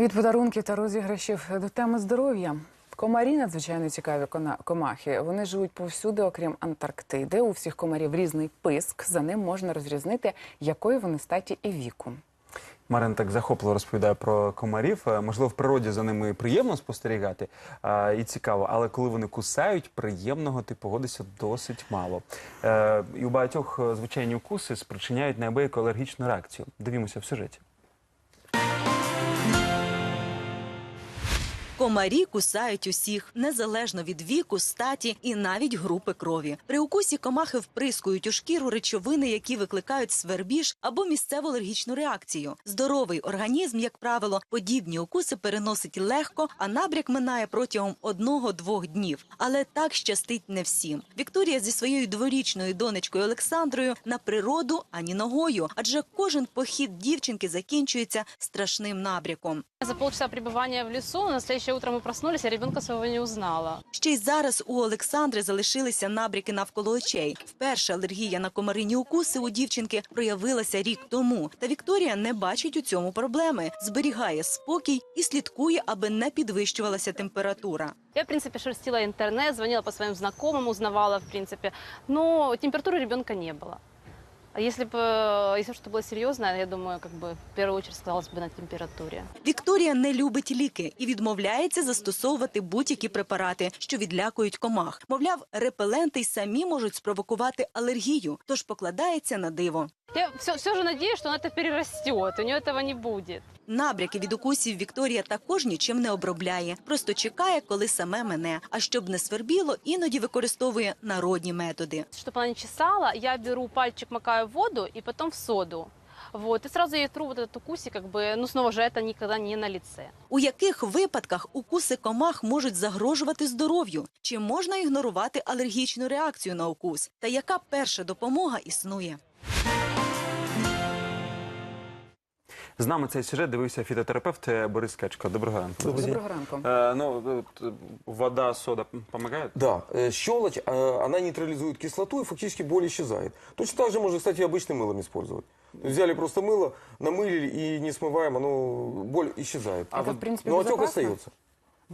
Від подарунків та розіграшів до теми здоров'я. Комарі надзвичайно цікаві комахи. Вони живуть повсюди, окрім Антарктиди. У всіх комарів різний писк. За ним можна розрізнити, якої вони статі і віку. Марин так захопливо розповідає про комарів. Е, Можливо, в природі за ними приємно спостерігати а, і цікаво, але коли вони кусають, приємного ти погодишся досить мало. Е, і у багатьох е, звичайні укуси спричиняють неабияку алергічну реакцію. Дивімося в сюжеті. Комарі кусають усіх, незалежно від віку, статі і навіть групи крові. При укусі комахи вприскують у шкіру речовини, які викликають свербіж або місцеву алергічну реакцію. Здоровий організм, як правило, подібні укуси переносить легко, а набряк минає протягом одного-двох днів. Але так щастить не всім. Вікторія зі своєю дворічною донечкою Олександрою на природу ані ногою, адже кожен похід дівчинки закінчується страшним набряком. За полчаса пребывания в лесу на следующее утро мы проснулись, я ребенка своего не узнала. Ще й зараз у Олександри залишилися набряки навколо очей. Вперше алергія на комарині укуси у дівчинки проявилася рік тому. Та Вікторія не бачить у цьому проблеми, зберігає спокій і слідкує, аби не підвищувалася температура. Я, в принципе, шерстила интернет, звонила по своим знакомым, узнавала, в принципе. Но температуры ребенка не было. А если бы, э, если что-то было серьезное, я думаю, как бы в первую очередь сказалось бы на температуре. Вікторія не любить ліки і відмовляється застосовувати будь-які препарати, що відлякують комах. Мовляв, репеленти й самі можуть спровокувати алергію, тож покладається на диво. Я все, все же надеюсь, что она это перерастет, у нее этого не будет. Набряки від укусів Вікторія також нічим не обробляє, просто чекає, коли саме мене. А щоб не свербіло, іноді використовує народні методи. Чтобы она не чесала, я беру пальчик, макаю в воду и потом в соду. Вот, и сразу ей тру вот этот укусик, как бы, ну, снова же это никогда не на лице. У яких випадках укуси комах можуть загрожувати здоров'ю? Чи можна ігнорувати алергічну реакцію на укус? Та яка перша допомога існує? З нами цей сюжет дивився фітотерапевт е, Борис Качко. Доброго ранку. Доброго ранку. Е, ну, от, е, вода, сода допомагають? Да, э, щелочь, э, она нейтрализует кислоту и фактически боль исчезает. Точно так же можно, кстати, и обычным мылом использовать. То есть Взяли просто мыло, намылили и не смываем, оно, боль исчезает. А вот, в принципе, Но отек безопасно? остается.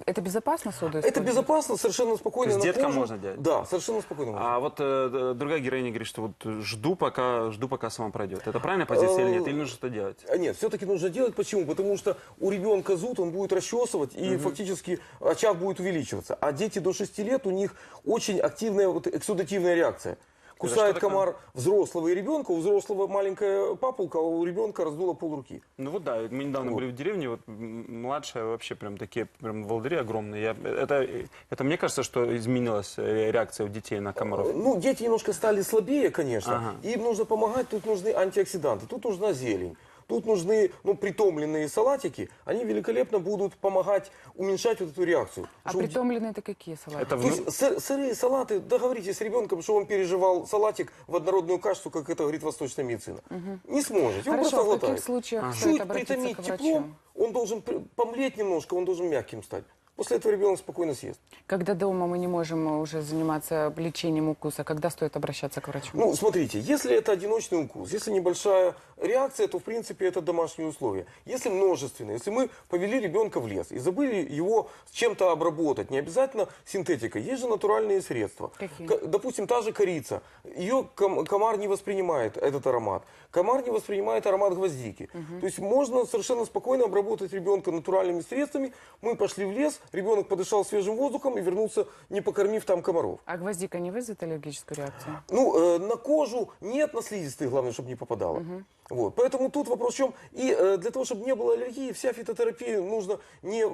Это безопасно соду Это безопасно, совершенно спокойно То есть деткам кожу. можно делать? Да, совершенно спокойно можно. А вот э, другая героиня говорит, что вот жду, пока, жду, пока сама пройдет. Это правильная позиция или нет? Или нужно что делать? А Нет, все-таки нужно делать. Почему? Потому что у ребенка зуд, он будет расчесывать, и фактически очаг будет увеличиваться. А дети до 6 лет, у них очень активная вот, эксудативная реакция. Кусает комар взрослого и ребенка, у взрослого маленькая папулка, а у ребенка раздуло полруки. Ну вот да, мы недавно Вот. были в деревне, вот младшая вообще прям такие прям волдыри огромные. Я, это, это мне кажется, что изменилась э, реакция у детей на комаров. Ну, дети немножко стали слабее, конечно. Ага. Им нужно помогать, тут нужны антиоксиданты, тут нужна зелень. Тут нужны ну, притомленные салатики, они великолепно будут помогать уменьшать вот эту реакцию. А Чтобы- притомленные это какие салаты? Это То есть сыр- сырые салаты, договоритесь с ребенком, что он переживал салатик в однородную кашу, как это говорит восточная медицина. Не сможете, он Хорошо, просто в каких глотает. случаях стоит Чуть обратиться притомить к врачу? теплом, он должен при- помлеть немножко, он должен мягким стать. После этого ребенок спокойно съест. Когда дома мы не можем уже заниматься лечением укуса, когда стоит обращаться к врачу? Ну, смотрите, если это одиночный укус, если небольшая реакция, то, в принципе, это домашние условия. Если множественные, если мы повели ребенка в лес и забыли его чем-то обработать, не обязательно синтетикой, есть же натуральные средства. Какие? К- допустим, та же корица, ее ком- комар не воспринимает, этот аромат. Комар не воспринимает аромат гвоздики. То есть можно совершенно спокойно обработать ребенка натуральными средствами. Мы пошли в лес, ребенок подышал свежим воздухом и вернулся, не покормив там комаров. А гвоздика не вызовет аллергическую реакцию? Ну, э, на кожу нет, на слизистые, главное, чтобы не попадало. Вот. Поэтому тут вопрос в чем. И э, для того, чтобы не было аллергии, вся фитотерапия нужно не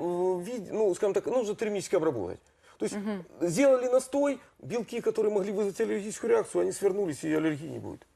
виде, ну, скажем так, нужно термически обработать. То есть сделали настой, белки, которые могли вызвать аллергическую реакцию, они свернулись, и аллергии не будет.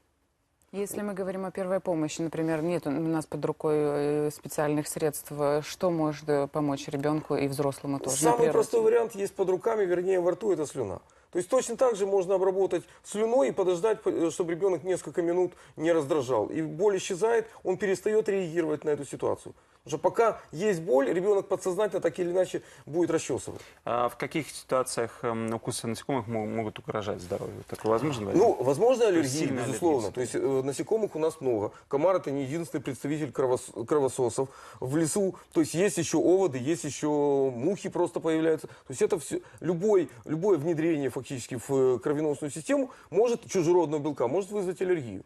Если мы говорим о первой помощи, например, нет у нас под рукой э, специальных средств, что может э, помочь ребенку и взрослому тоже? Самый простой вариант есть под руками, вернее, во рту, это слюна. То есть точно так же можно обработать слюной и подождать, э, чтобы ребенок несколько минут не раздражал. И боль исчезает, он перестает реагировать на эту ситуацию. Потому что пока есть боль, ребенок подсознательно так или иначе будет расчесывать. А в каких ситуациях эм, укусы насекомых мо- могут угрожать здоровью? Такое возможно? Ну, возможно, аллергия, сильная безусловно. аллергия. То есть э, насекомых у нас много. Комар это не единственный представитель кровос- кровососов. В лесу, то есть есть еще оводы, есть еще мухи просто появляются. То есть это все, любой, любое внедрение фактически в э, кровеносную систему может, чужеродного белка, может вызвать аллергию.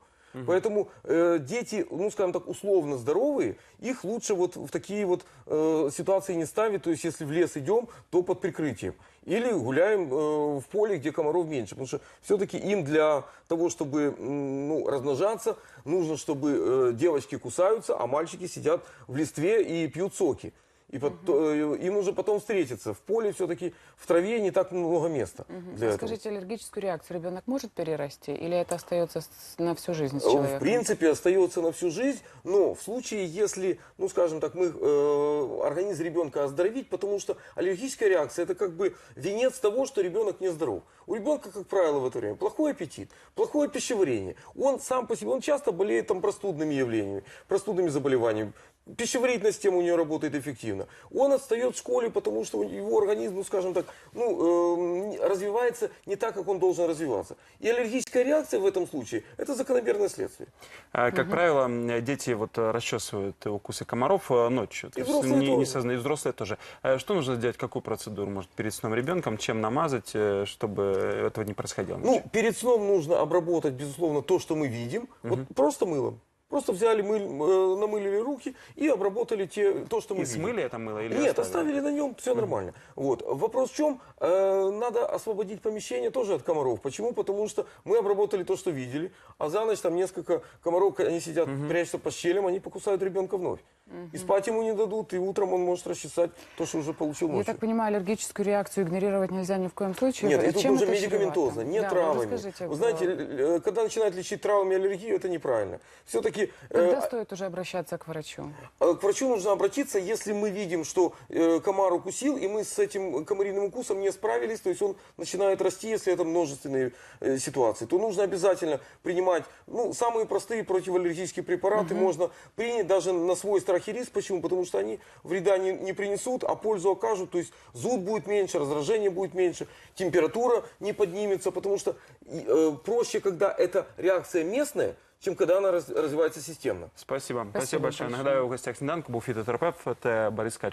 Поэтому э, дети, ну, скажем так, условно здоровые, их лучше вот в такие вот э, ситуации не ставить. То есть, если в лес идем, то под прикрытием. Или гуляем э, в поле, где комаров меньше. Потому что все-таки им для того, чтобы ну, размножаться, нужно, чтобы э, девочки кусаются, а мальчики сидят в листве и пьют соки. И пот- э, им нужно потом встретиться. В поле все-таки, в траве не так много места для этого. Скажите, аллергическую реакцию ребенок может перерасти или это остается на всю жизнь с Э, человеком? В принципе, остается на всю жизнь, но в случае, если, ну, скажем так, мы э, организм ребенка оздоровить, потому что аллергическая реакция это как бы венец того, что ребенок нездоров. У ребенка, как правило, в это время плохой аппетит, плохое пищеварение. Он сам по себе, он часто болеет там простудными явлениями, простудными заболеваниями. Пищеварительная система у него работает эффективно. Он отстает в школе, потому что его организм, ну, скажем так, ну, э, развивается не так, как он должен развиваться. И аллергическая реакция в этом случае – это закономерное следствие. А, Как правило, м, дети вот э, расчесывают укусы комаров э, ночью. И взрослые не, не тоже. созна- и взрослые тоже. А Что нужно сделать, какую процедуру, может, перед сном ребенком, чем намазать, э, чтобы этого не происходило? Ну, ночью? перед сном нужно обработать, безусловно, то, что мы видим. Вот просто мылом. Просто взяли, мыль, э, намылили руки и обработали те, то, что мы И смыли это мыло или Нет, оставили? оставили на нем, все нормально. Вот. Вопрос в чем? Э, надо освободить помещение тоже от комаров. Почему? Потому что мы обработали то, что видели, а за ночь там несколько комаров, они сидят, прячутся по щелям, они покусают ребенка вновь. И спать ему не дадут, и утром он может расчесать то, что уже получил Я ночью. так понимаю, аллергическую реакцию игнорировать нельзя ни в коем случае. Нет, и Э, тут Чем уже это медикаментозно, чревато? не Да, травмами. расскажите, Вы знаете, э, когда начинают лечить травмами аллергию, это неправильно. Все-таки когда стоит уже обращаться к врачу? Э, К врачу нужно обратиться, если мы видим, что э, комар укусил, и мы с этим комариным укусом не справились, то есть он начинает расти, если это множественные э, ситуации, то нужно обязательно принимать ну, самые простые противоаллергические препараты, можно принять даже на свой страх и риск. Почему? Потому что они вреда не, не принесут, а пользу окажут, то есть зуд будет меньше, раздражение будет меньше, температура не поднимется, потому что э, проще, когда эта реакция местная, чем когда она раз- развивается системно. Спасибо. Спасибо, Спасибо большое. большое. Нагадаю, у гостях сніданку був фітотерапевт Борис Кач.